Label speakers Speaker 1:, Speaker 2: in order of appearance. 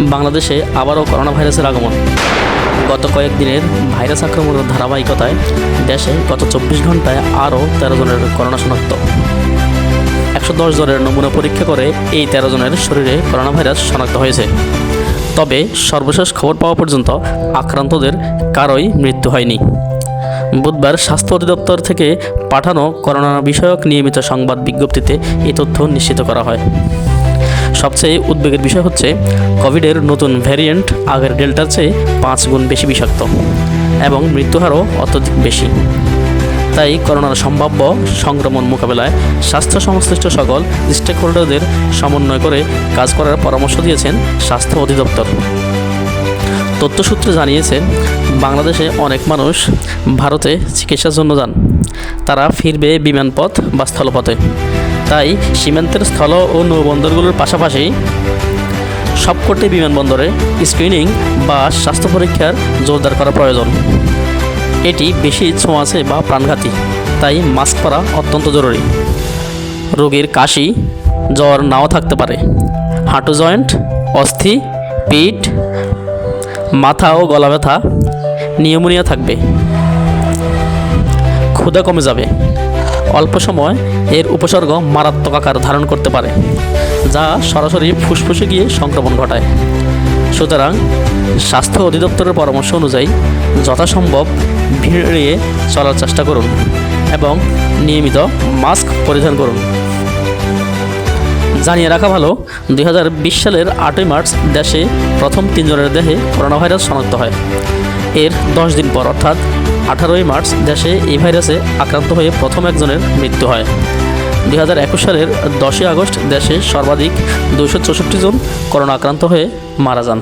Speaker 1: বাংলাদেশে আবারও করোনা ভাইরাসের আগমন। গত কয়েকদিনের ভাইরাস আক্রমণের ধারাবাহিকতায় দেশে গত চব্বিশ ঘন্টায় আরও তেরো জনের করোনা শনাক্ত। একশো দশ জনের নমুনা পরীক্ষা করে এই তেরো জনের শরীরে করোনা ভাইরাস শনাক্ত হয়েছে। তবে সর্বশেষ খবর পাওয়া পর্যন্ত আক্রান্তদের কারোই মৃত্যু হয়নি। বুধবার স্বাস্থ্য অধিদপ্তর থেকে পাঠানো করোনা বিষয়ক নিয়মিত সংবাদ বিজ্ঞপ্তিতে এই তথ্য নিশ্চিত করা হয়। সবচেয়ে উদ্বেগের বিষয় হচ্ছে, কোভিডের নতুন ভ্যারিয়েন্ট আগের ডেল্টার চেয়ে পাঁচ গুণ বেশি বিষাক্ত এবং মৃত্যুহারও অত্যধিক বেশি। তাই করোনার সম্ভাব্য সংক্রমণ মোকাবেলায় স্বাস্থ্য সংশ্লিষ্ট সকল স্টেক হোল্ডারদের সমন্বয় করে কাজ করার পরামর্শ দিয়েছেন স্বাস্থ্য অধিদপ্তর। তথ্যসূত্রে জানিয়েছে, বাংলাদেশে অনেক মানুষ ভারতে চিকিৎসার জন্য যান। তারা ফিরবে বিমানপথ বা স্থলপথে। তাই সীমান্তের স্থল ও নৌবন্দরগুলোর পাশাপাশি সবকটি বিমানবন্দরে স্ক্রিনিং বা স্বাস্থ্য পরীক্ষার জোরদার করা প্রয়োজন। এটি বেশি ছোঁয়াচে বা প্রাণঘাতী, তাই মাস্ক পরা অত্যন্ত জরুরি। রোগীর কাশি, জ্বর নাও থাকতে পারে। হাঁটু জয়েন্ট, অস্থি, পিঠ, মাথা ও গলা ব্যথা নিউমোনিয়া থাকবে। ক্ষুধা কমে যাবে। অল্প সময় এর উপসর্গ মারাত্মক আকার ধারণ করতে পারে, যা সরাসরি ফুসফুসে গিয়ে সংক্রমণ ঘটায়। সুতরাং স্বাস্থ্য অধিদপ্তরের পরামর্শ অনুযায়ী যথাসম্ভব ভিড় এড়িয়ে চলার চেষ্টা করুন এবং নিয়মিত মাস্ক পরিধান করুন। জানিয়ে রাখা ভালো দু হাজার বিশ সালের আটই মার্চ দেশে প্রথম তিনজনের দেহে করোনা ভাইরাস শনাক্ত হয়। এর দশ দিন পর, অর্থাৎ আঠারোই মার্চ, দেশে এই ভাইরাসে আক্রান্ত হয়ে প্রথম একজনের মৃত্যু হয়। দুই হাজার একুশ সালের দশই আগস্ট, দেশে সর্বাধিক দুশো চৌষট্টি জন করোনা আক্রান্ত হয়ে মারা যান।